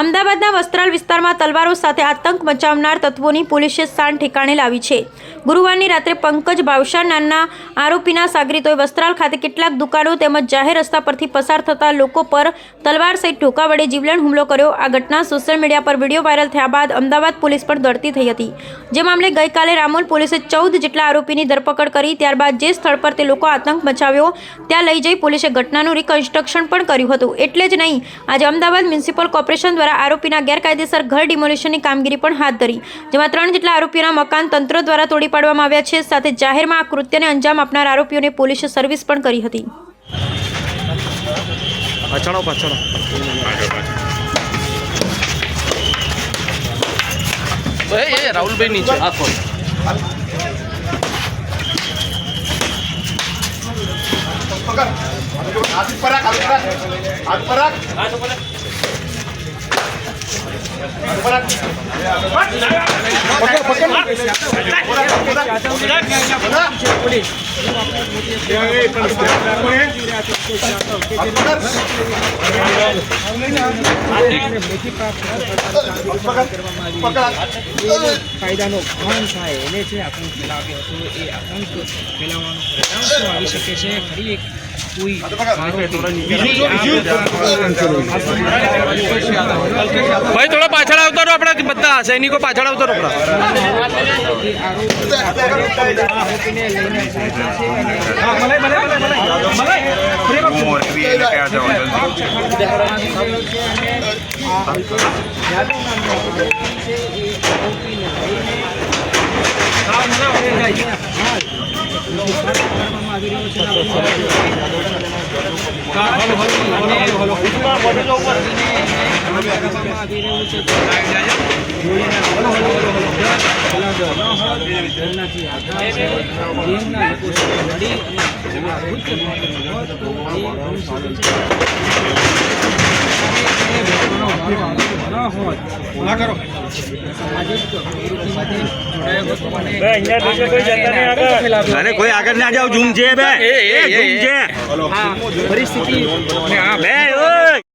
અમદાવાદના વસ્ત્રાલ વિસ્તારમાં તલવારો સાથે આતંક મચાવનાર તત્વોની પોલીસે સ્થાન ઠેકાણે લાવી છે. ગુરુવારની રાત્રે પંકજ ભાવશા નામના આરોપીના સાગરીતોએ વસ્ત્રાલ ખાતે કેટલાક દુકાનો તેમજ જાહેર રસ્તા પરથી પસાર થતા લોકો પર તલવાર સહિત ઠોકા વડે જીવલેણ હુમલો કર્યો. આ ઘટના સોશિયલ મીડિયા પર વીડિયો વાયરલ થયા બાદ અમદાવાદ પોલીસ પણ દોડતી થઈ હતી. જે મામલે ગઈકાલે રામોલ પોલીસે ચૌદ જેટલા આરોપીની ધરપકડ કરી, ત્યારબાદ જે સ્થળ પર તે લોકો આતંક મચાવ્યો, ત્યાં લઈ જઈ પોલીસે ઘટનાનું રિકન્સ્ટ્રક્શન પણ કર્યું હતું. એટલે જ નહીં, આજે અમદાવાદ મ્યુનિસિપલ કોર્પોરેશન દ્વારા આરોપીના ગેરકાયદેસર ઘર ડિમોલિશનની કામગીરી પણ હાથ ધરી જેમાં ત્રણ જેટલા આરોપીઓના મકાન તંત્ર દ્વારા તોડી પાડવામાં આવ્યા છે. સાથે જાહેરમાં આ કૃત્યને અંજામ આપનાર આરોપીઓને પોલીસે સર્વિસ પણ કરી હતી. પાછળો પાછળો એ એ રાહુલભાઈ નીચે. આ ખોલ હાથ પર રાખ હાથ પર રાખ હાથ પર રાખ. હાથ પર રાખ. పక్కన పక్కన કાયદાનો ભંગ થાય એને જે આતંક ફેલાવ્યો હતો એ આતંક ફેલાવવાનો પરિણામ આવી શકે છે ફરી એક ભાઈ, થોડા પાછળ આવતો રહો આપણા, બધા સૈનિકો પાછળ આવતો રહો. આપણા એ આરોપી આરોપીને લઈને આવી રહ્યો છે ગેમના લોકો સાથે. અરે કોઈ આગળ ના જાવ ઝૂમ છે બે. ઝૂમ છે. પરિસ્થિતિ. બે